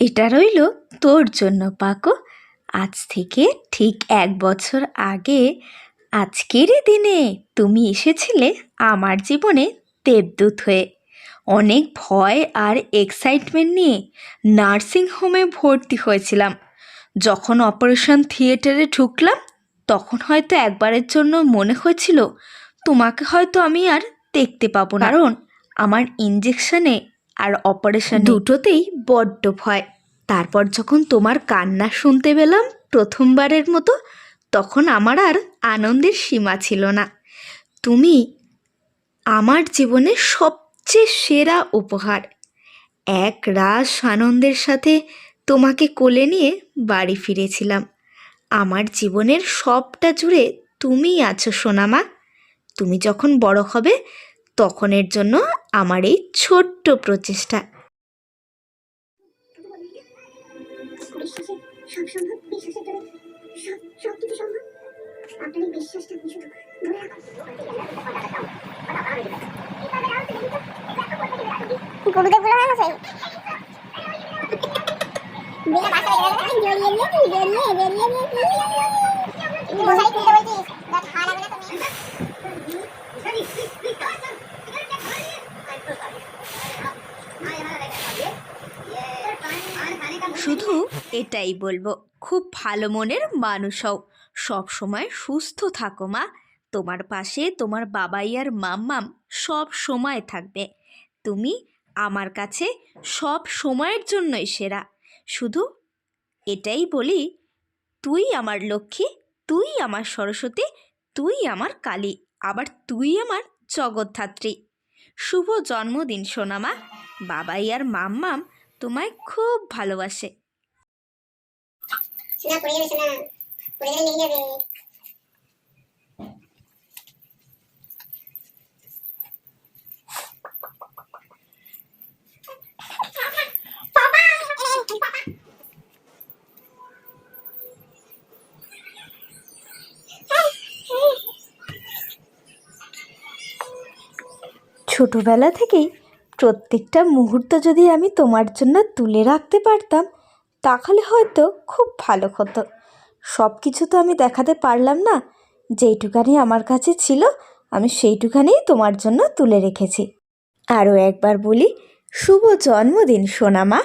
এটা রইল তোর জন্য, পাকো। আজ থেকে ঠিক এক বছর আগে আজকেরই দিনে তুমি এসেছিলে আমার জীবনে দেবদূত হয়ে। অনেক ভয় আর এক্সাইটমেন্ট নিয়ে নার্সিং হোমে ভর্তি হয়েছিলাম। যখন অপারেশন থিয়েটারে ঢুকলাম, তখন হয়তো একবারের জন্য মনে হয়েছিল, তোমাকে হয়তো আমি আর দেখতে পাবো না। কারণ আমার ইঞ্জেকশনে আর অপারেশন দুটোতেই বড্ড ভয়। তারপর যখন তোমার কান্না শুনতে পেলাম প্রথমবারের মতো, তখন আমার আর আনন্দের সীমা ছিল না। তুমি আমার জীবনের সবচেয়ে সেরা উপহার। এক রাস আনন্দের সাথে তোমাকে কোলে নিয়ে বাড়ি ফিরেছিলাম। আমার জীবনের সবটা জুড়ে তুমিই আছো সোনামা। তুমি যখন বড় হবে তখনের জন্য আমার এই ছোট্ট প্রচেষ্টা। বিশ্বাসে জন্য সব সব কিছু সম্ভব আপনার এই বিশ্বাসটা আপনি শুধু ধরে রাখুন গুরুদেবগুলো হয় না সেই বেলা বাসা জড়িয়ে নিয়ে তুই জড়িয়ে জড়িয়ে নিয়ে তুই মশাই তুলতে বলছিস দেখ হা লাগবে না তুমি শুধু এটাই বলব, খুব ভালো মনের মানুষ হও। সব সময় সুস্থ থাকো মা। তোমার পাশে তোমার বাবাই আর মাম্মাম সব সময় থাকবে। তুমি আমার কাছে সব সময়ের জন্যই সেরা। শুধু এটাই বলি, তুই আমার লক্ষ্মী, তুই আমার সরস্বতী, তুই আমার কালী, আবার তুই আমার জগদ্ধাত্রী। শুভ জন্মদিন সোনামা। বাবাই আর মাম্মাম তোমায় খুব ভালোবাসে। শোনা পড়ে গেলে লেগে যাবে ছোটবেলা থেকেই প্রত্যেকটা মুহূর্ত যদি আমি তোমার জন্য তুলে রাখতে পারতাম তাহলে হয়তো খুব ভালো হতো। সব কিছু তো আমি দেখাতে পারলাম না। যেইটুকানি আমার কাছে ছিল, আমি সেইটুকানি তোমার জন্য তুলে রেখেছি। আরও একবার বলি, শুভ জন্মদিন, সোনামা।